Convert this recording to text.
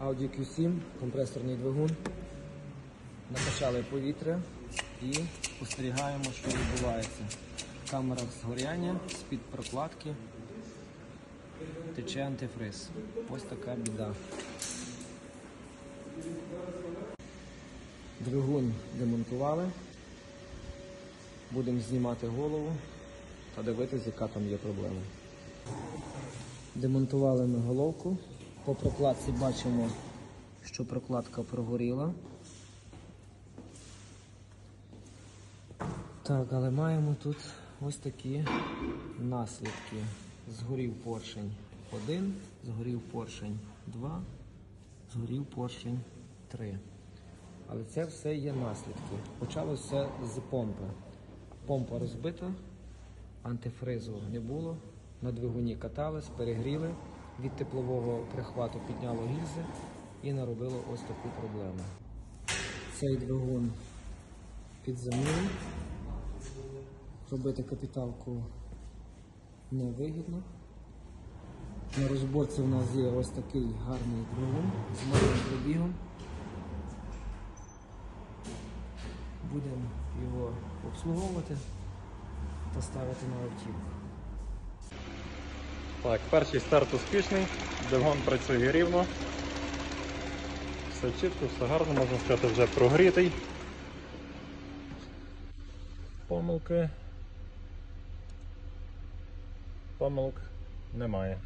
Audi Q7, компресорний двигун. Накачали повітря і спостерігаємо, що відбувається. Камера згоряння, з-під прокладки тече антифриз. Ось така біда. Двигун демонтували. Будемо знімати голову та дивитися, яка там є проблема. Демонтували ми головку. По прокладці бачимо, що прокладка прогоріла. Так, але маємо тут ось такі наслідки. Згорів поршень 1, згорів поршень 2, згорів поршень 3. Але це все є наслідки. Почалося з помпи. Помпа розбита, антифризу не було. На двигуні катались, перегріли. Від теплового прихвату підняло гільзи і наробило ось таку проблему. Цей двигун під землею. Робити капіталку невигідно. На розборці в нас є ось такий гарний двигун з малим пробігом. Будемо його обслуговувати та ставити на автівку. Так, перший старт успішний, двигун працює рівно. Все чітко, все гарно, можна сказати, вже прогрітий. Помилки. Помилок немає.